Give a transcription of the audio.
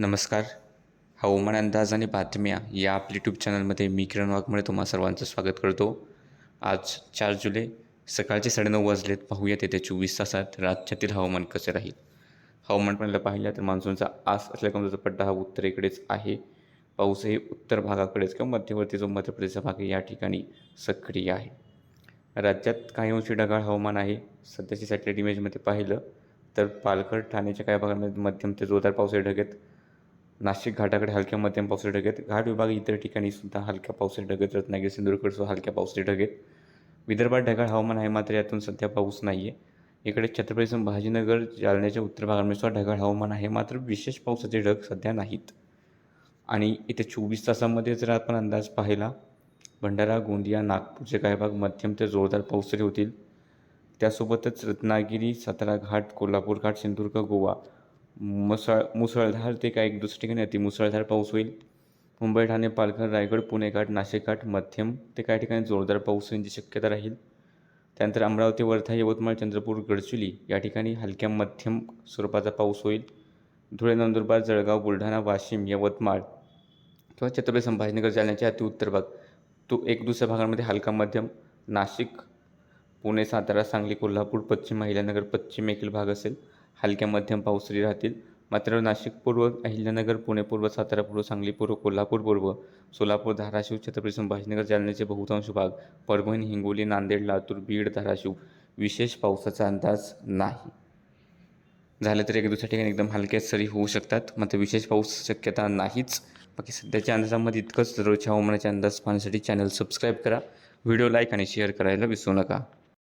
नमस्कार. हवामान अंदाज आणि बातम्या या आपल्या यूट्यूब चॅनलमध्ये मी किरण वाघमळे तुम्हा सर्वांचं स्वागत करतो. आज चार जुलै सकाळचे साडेनऊ वाजलेत. पाहूयात येत्या चोवीस तासात राज्यातील हवामान कसे राहील? हवामान पाहिलं पाहिलं तर मान्सूनचा आस असल्या कमजोरचा पड्डा हा उत्तरेकडेच आहे. पाऊस हे उत्तर भागाकडेच किंवा मध्यवर्ती जो मध्य प्रदेशचा भाग आहे या ठिकाणी सक्रिय आहे. राज्यात काही अंशी ढगाळ हवामान आहे. सध्याची सॅटेलाईट इमेजमध्ये पाहिलं तर पालघर ठाण्याच्या काही भागांमध्ये मध्यम ते जोरदार पाऊस ढग आहेत नाशिक घाटाकडे हलक्या मध्यम पावसाचे ढग आहेत. घाट विभाग इतर ठिकाणी सुद्धा हलक्या पावसाचे ढग आहेत. रत्नागिरी सिंधुदुर्गकडे सुद्धा हलक्या पावसाचे ढग आहेत. विदर्भात ढगाळ हवामान आहे मात्र यातून सध्या पाऊस नाही आहे इकडे छत्रपती संभाजीनगर जालन्याच्या उत्तर भागांमध्ये सुद्धा ढगाळ हवामान आहे मात्र विशेष पावसाचे ढग सध्या नाहीत. आणि इथे चोवीस तासामध्ये जर आपण अंदाज पाहिला भंडारा गोंदिया नागपूरचे काही भाग मध्यम ते जोरदार पाऊस तरी होतील. त्यासोबतच रत्नागिरी सातारा घाट कोल्हापूर घाट सिंधुदुर्ग गोवा मुसळ मुसळधार ते काय एक दुसऱ्या ठिकाणी अति मुसळधार पाऊस होईल. मुंबई ठाणे पालघर रायगड पुणे घाट नाशिक घाट मध्यम ते काही ठिकाणी जोरदार पाऊस होण्याची शक्यता राहील. त्यानंतर अमरावती वर्धा यवतमाळ चंद्रपूर गडचुली या ठिकाणी हलक्या मध्यम स्वरूपाचा पाऊस होईल. धुळे नंदुरबार जळगाव बुलढाणा वाशिम यवतमाळ किंवा छत्रपती संभाजीनगर जालन्याचे अतिउत्तर भाग तो एक दुसऱ्या भागांमध्ये हलका मध्यम नाशिक पुणे सातारा सांगली कोल्हापूर पश्चिम अहिल्यानगर पश्चिम येथील भाग असेल. हलक्या मध्यम पावसाळी राहतील. मात्र नाशिक पूर्व अहिल्यानगर पुणे पूर्व सातारा पूर्व सांगली पूर्व कोल्हापूर पूर्व सोलापूर धाराशिव छत्रपती संभाजीनगर जालन्याचे बहुतांश भाग परभणी हिंगोली नांदेड लातूर बीड धाराशिव. विशेष पावसाचा अंदाज नाही. झालं तर एक दुसऱ्या ठिकाणी एकदम हलक्या सरी होऊ शकतात. मात्र विशेष पाऊस शक्यता नाहीच. बाकी सध्याच्या अंदाजामध्ये इतकंच दररोजच्या हवामानाचे अंदाज पाहण्यासाठी चॅनल सबस्क्राईब करा. व्हिडिओ लाईक आणि शेअर करायला विसरू नका.